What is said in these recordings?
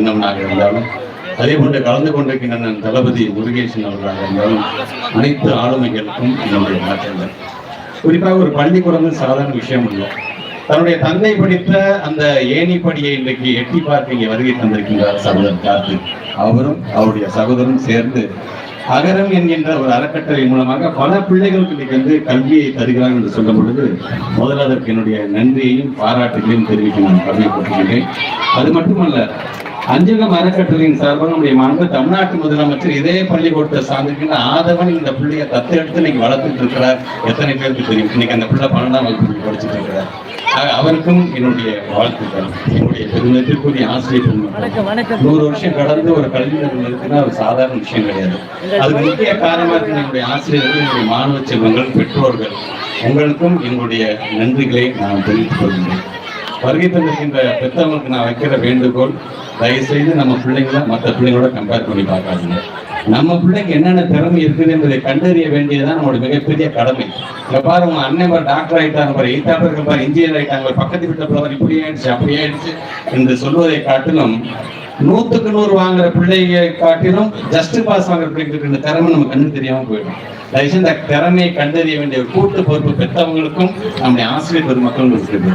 மன்னவனாக இருந்தாலும் அதே போன்று கலந்து கொண்டிருக்கின்ற நான் தளபதி முருகேசன் அவர்களாக இருந்தாலும் அனைத்து ஆளுமைகளுக்கும் என்னுடைய மாற்றங்கள். குறிப்பாக ஒரு பள்ளிக்கூடம் சாதாரண விஷயம் இல்லை தன்னுடைய தந்தை படித்த அந்த ஏணி படியை இன்றைக்கு எட்டி பார்க்க இங்கே வருகை தந்திருக்கின்றார் சகோதரர் கார்த்து. அவரும் அவருடைய சகோதரரும் சேர்ந்து அகரம் என்கின்ற ஒரு அறக்கட்டளை மூலமாக பல பிள்ளைகளுக்கு இன்னைக்கு வந்து கல்வியை தருகிறார் என்று சொல்லும் பொழுது முதல்ல அதற்கு என்னுடைய நன்றியையும் பாராட்டுகளையும் தெரிவிக்க நான் கடமைப்பட்டிருக்கிறேன். அது மட்டுமல்ல அஞ்சகம் அறக்கட்டளையின் சார்பாக நம்முடைய மாண்பு தமிழ்நாட்டு முதலமைச்சர் இதே பள்ளிக்கூடத்தை சார்ந்திருக்கின்ற ஆதவன் இந்த பிள்ளையை தத்தெடுத்து இன்னைக்கு வளர்த்துட்டு இருக்கிறார். எத்தனை பேருக்கு தெரியும்? இன்னைக்கு அந்த பிள்ளை பன்னெண்டாம் வகுப்பு படிச்சுட்டு இருக்கிறார். அவருக்கும் என்னுடைய வாழ்த்துக்கள். என்னுடைய பெருமதிற்குரிய ஆசிரியர் நூறு வருஷம் கடந்து ஒரு கல்வி நிறுவனம் இருக்குன்னா ஒரு சாதாரண விஷயம் கிடையாது. அதுக்கு முக்கிய காரணமா இருக்கிற என்னுடைய ஆசிரியர்கள் என்னுடைய மாணவ செல்வங்கள் பெற்றோர்கள். உங்களுக்கும் எங்களுடைய நன்றிகளை நான் தெரிவித்துக் கொள்கிறேன். வருகை தந்திருக்கின்ற பெற்றவங்களுக்கு நான் வைக்கிற வேண்டுகோள் தயவு செய்து நம்ம பிள்ளைங்களை மற்ற பிள்ளைங்களோட கம்பேர் பண்ணி பார்க்காதீங்க. நம்ம பிள்ளைக்கு என்னென்ன திறமை இருக்குது என்பதை கண்டறிய வேண்டியதுதான் நம்மளோட மிகப்பெரிய கடமை. இங்க பாரு உங்க அண்ணன் பாரு டாக்டர் ஆயிட்டாங்க பாரு எய்தாப்பர் இருக்க பாரு இன்ஜினியர் ஆயிட்டாங்க பக்கத்து வீட்டில் பிள்ளை இப்படி ஆயிடுச்சு அப்படி ஆயிடுச்சு என்று சொல்வதை காட்டிலும் நூத்துக்கு நூறு வாங்குற பிள்ளையை காட்டிலும் ஜஸ்ட் பாஸ் வாங்குற பிள்ளைங்களுக்கு இந்த திறமை நம்ம கண்ணு தெரியாம போயிடும். தயவுசெய்து இந்த திறமையை கண்டறிய வேண்டிய ஒரு கூட்டு பொறுப்பு பெற்றவங்களுக்கும் நம்முடைய ஆசிரியர் பெருமக்களும் இருக்குது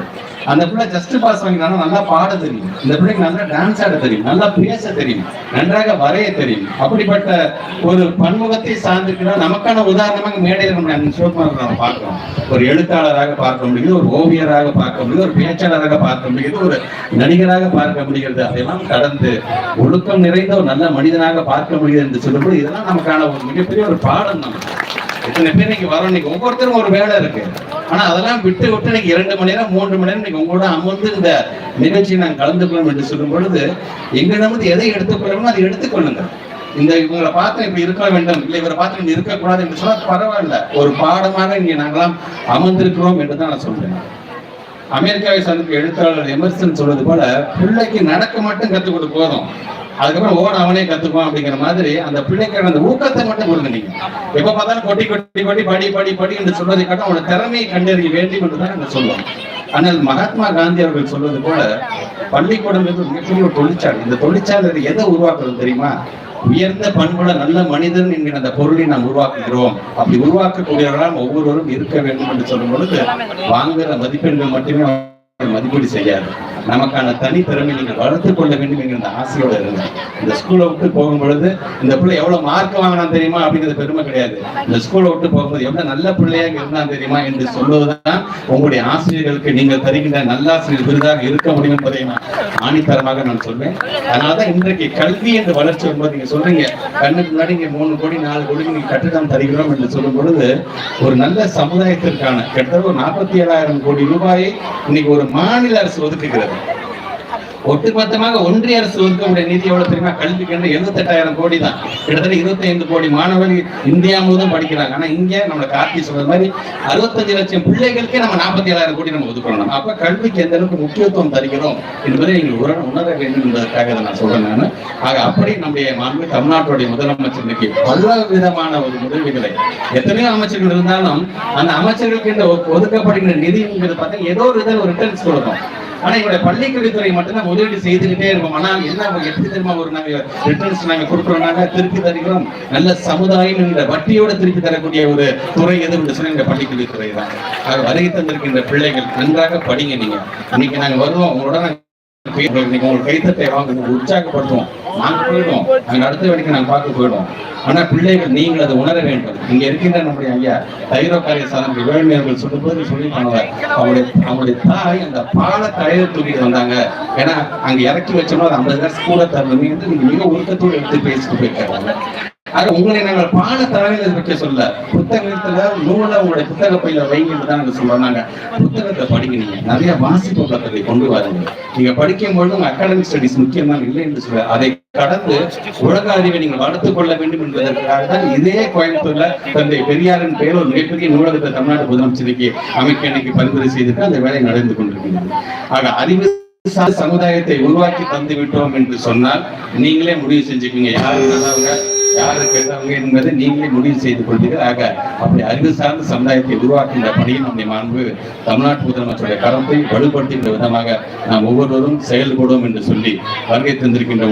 அந்த பிள்ளை ஜஸ்ட் பாஸ் வாங்கினாலும் நல்லா பாட தெரியும். இந்த பிள்ளைக்கு நல்லா டான்ஸ் ஆட தெரியும் நல்லா பேச தெரியும் நன்றாக வரைய தெரியும். அப்படிப்பட்ட ஒரு பன்முகத்தை சார்ந்திருக்கிறார் நமக்கான உதாரணமாக மேடையில் நம்ம அண்ணன் சிவகுமார் நம்ம பார்க்கிறோம். ஒரு எழுத்தாளராக பார்க்க முடியுது ஒரு ஓவியராக பார்க்க முடியுது ஒரு பேச்சாளராக பார்க்க முடியுது ஒரு நடிகராக பார்க்க முடிகிறது. அதெல்லாம் கடந்து ஒழுக்கம் நிறைந்த ஒரு நல்ல மனிதனாக பார்க்க முடியுது என்று சொல்லும்போது இதெல்லாம் நமக்கான ஒரு மிகப்பெரிய ஒரு பாடம் நமக்கு இத்தனை பேர் நீங்க வரோம். இன்னைக்கு ஒவ்வொருத்தரும் ஒரு வேலை இருக்கு. ஆனா அதெல்லாம் விட்டு விட்டு நீங்க இரண்டு மணி நேரம் மூன்று மணி நேரம் நீங்க உங்களோட அமர்ந்து இந்த நிகழ்ச்சியை நாங்கள் கலந்து கொள்ளும் என்று சொல்லும் பொழுது எங்களிடம் எதை எடுத்துக்கொள்ளணுமோ அதை எடுத்துக்கொள்ளுங்க இந்த இவங்களை பார்த்து இப்படி இருக்க வேண்டும் இல்லை இவரை பார்த்து இப்படி இருக்கக்கூடாது என்று சொன்னால் பரவாயில்ல. ஒரு பாடமாக இங்கே நாங்களாம் அமர்ந்திருக்கிறோம் என்று தான் நான் சொல்றேன். அமெரிக்காவை சார்ந்த எழுத்தாளர் எமர்சன் சொல்வது போல பிள்ளைக்கு நடக்க மட்டும் கற்றுக் கொடு போதும். அதுக்கப்புறம் ஓட அவனே கத்துக்குவான் அப்படிங்கிற மாதிரி அந்த பிள்ளைக்கான அந்த ஊக்கத்தை மட்டும் கொடுங்க நீங்க. எப்ப பார்த்தாலும் கொட்டி கொட்டி கொட்டி படி படி படி என்று சொல்வதை காட்டும் அவனோட திறமையை கண்டறிய வேண்டும் என்றுதான் நம்ம நாங்கள் சொல்லுவோம் ஆனால் மகாத்மா காந்தி அவர்கள் சொல்வது போல பள்ளிக்கூடம் என்று மிகப்பெரிய ஒரு தொழிற்சாலை. இந்த தொழிற்சாலை எதை உருவாக்குறது தெரியுமா? உயர்ந்த பண்புள்ள நல்ல மனிதன் என்கிற அந்த பொருளை நாம் உருவாக்குகிறோம். அப்படி உருவாக்கக்கூடியவர்களால் ஒவ்வொருவரும் இருக்க வேண்டும் என்று சொல்லும் பொழுது வாங்குகிற மதிப்பெண்கள் மட்டுமே மதிப்பீடு செய்யாது. நமக்கான தனித்திறமை நீங்கள் வளர்த்து கொள்ள வேண்டும் என்கிற அந்த ஆசையோடு இருந்தேன் இந்த ஸ்கூலை விட்டு போகும் பொழுது இந்த பிள்ளை எவ்வளவு மார்க் வாங்கினா தெரியுமா அப்படிங்கிறது பெருமை கிடையாது. இந்த ஸ்கூலை விட்டு போகும்போது எவ்வளவு நல்ல பிள்ளையாக இருந்தா தெரியுமா என்று சொல்வதுதான் உங்களுடைய ஆசிரியர்களுக்கு நீங்கள் தருகின்ற நல்லாசிரியர் விருதாக இருக்க முடியும் என்பதை நான் ஆணித்தரமாக நான் சொல்வேன். அதனாலதான் இன்றைக்கு கல்வி என்று வளர்ச்சி வரும்போது நீங்க சொல்றீங்க கண்ணுக்கு முன்னாடி இங்க மூணு கோடி நாலு கோடி நீங்க கட்டிடம் தருகிறோம் என்று சொல்லும் பொழுது ஒரு நல்ல சமுதாயத்திற்கான கிட்டத்தட்ட ஒரு நாற்பத்தி ஏழாயிரம் கோடி ரூபாயை இன்னைக்கு ஒரு மாநில அரசு ஒதுக்குகிறது. ஒட்டுமொத்தமாக ஒன்றிய அரசு ஒதுக்கக்கூடிய நிதி எவ்வளவு தெரியுமா? கல்விக்கு என்று எழுபத்தெட்டாயிரம் கோடி தான். கிட்டத்தட்ட இருபத்தி ஐந்து கோடி மாணவர்கள் இந்தியா முழுவதும் படிக்கிறாங்க. ஆனா இங்க நம்ம கார்த்தி சொல்ற மாதிரி அறுபத்தஞ்சு லட்சம் பிள்ளைகளுக்கே நம்ம நாற்பத்தி ஏழாயிரம் கோடி நம்ம ஒதுக்கணும் அப்ப கல்விக்கு எந்த அளவுக்கு முக்கியத்துவம் தருகிறோம் என்பதை நீங்கள் உணர உணர வேண்டும் என்பதற்காக இதை நான் சொல்றேன் நான். ஆக அப்படி நம்முடைய மாண்பு தமிழ்நாட்டுடைய முதலமைச்சருக்கு இன்னைக்கு பல விதமான ஒரு உதவிகளை எத்தனையோ அமைச்சர்கள் இருந்தாலும் அந்த அமைச்சர்களுக்கு இந்த ஒ- ஒதுக்கப்படுகிற நிதிங்கிறது பார்த்தீங்கன்னா ஏதோ ஒரு இதில் ஒரு ரிட்டர்ன்ஸ் கொடுக்கும். ஆனா எங்களுடைய பள்ளி கல்வித்துறை மட்டும்தான் முதலீடு செய்துகிட்டே இருக்கும். ஆனால் என்ன எப்படி தெரியுமா ஒரு நாங்க ரிட்டர்ன்ஸ் நாங்க கொடுக்குறோம் திருப்பி தருகிறோம். நல்ல சமுதாயம் என்ற வட்டியோட திருப்பி தரக்கூடிய ஒரு துறை எது என்று சொன்னா இந்த பள்ளி கல்வித்துறை தான். வருகை தந்திருக்கின்ற பிள்ளைகள் நன்றாக படிங்க நீங்க. இன்னைக்கு நாங்க வருவோம் உங்களோட நாங்க உங்களுக்கு கைத்தட்டை வாங்க உற்சாகப்படுத்துவோம். நாங்க போயிடுவோம். நாங்க அடுத்த வேலைக்கு நாங்க பார்க்க போயிடுவோம். ஆனா பிள்ளைகள் நீங்கள் அதை உணர வேண்டும். இங்க இருக்கின்ற நம்முடைய ஐயா தைரோக்காரிய சாதனை வேள்மையர்கள் சொல்லும்போது சொல்லி அவங்களுடைய அவங்களுடைய தாய் அந்த பால தலையில தூக்கிட்டு வந்தாங்க. ஏன்னா அங்க இறக்கி வச்சோம்னா அது ஐம்பது நேரம் கூட தரணும். வந்து நீங்க மிக உருக்கத்தோடு எடுத்து பேசிட்டு போயிருக்காங்க ஆக உங்களை நாங்கள் பாட தலையில வைக்க சொல்ல புத்தகத்துல நூல உங்களுடைய புத்தக பையில வைங்கன்னு தான் நாங்க சொல்றோம் நாங்க புத்தகத்தை படிங்க நீங்க நிறைய வாசிப்பு பழக்கத்தை கொண்டு வாருங்க. நீங்க படிக்கும் பொழுது உங்க அகாடமிக் ஸ்டடிஸ் முக்கியமான இல்லை என்று சொல்ல அதை கடந்து உலக அறிவை நீங்கள் வளர்த்துக் கொள்ள வேண்டும் என்பதற்காக தான் இதே கோயம்புத்தூர்ல தந்தை பெரியாரின் பெயர் ஒரு மிகப்பெரிய நூலகத்தை தமிழ்நாடு முதலமைச்சருக்கு அமைக்க இன்னைக்கு பரிந்துரை செய்துட்டு அந்த வேலை நடந்து கொண்டிருக்கிறது. ஆக அறிவு சமுதாயத்தை உருவாக்கி தந்து விட்டோம் என்று சொன்னால் நீங்களே முடிவு செஞ்சுக்கீங்க யாரு நல்லவங்க யாரு கெட்டவங்க என்பதை நீங்களே முடிவு செய்து கொள்வீர்கள். ஆக அப்படி அறிவு சார்ந்த சமுதாயத்தை உருவாக்குகின்ற பணியை நம்முடைய மாண்பு தமிழ்நாட்டு முதலமைச்சருடைய கரத்தை வலுப்படுத்துகின்ற விதமாக நாம் ஒவ்வொருவரும் செயல்படுவோம் என்று சொல்லி வருகை தந்திருக்கின்ற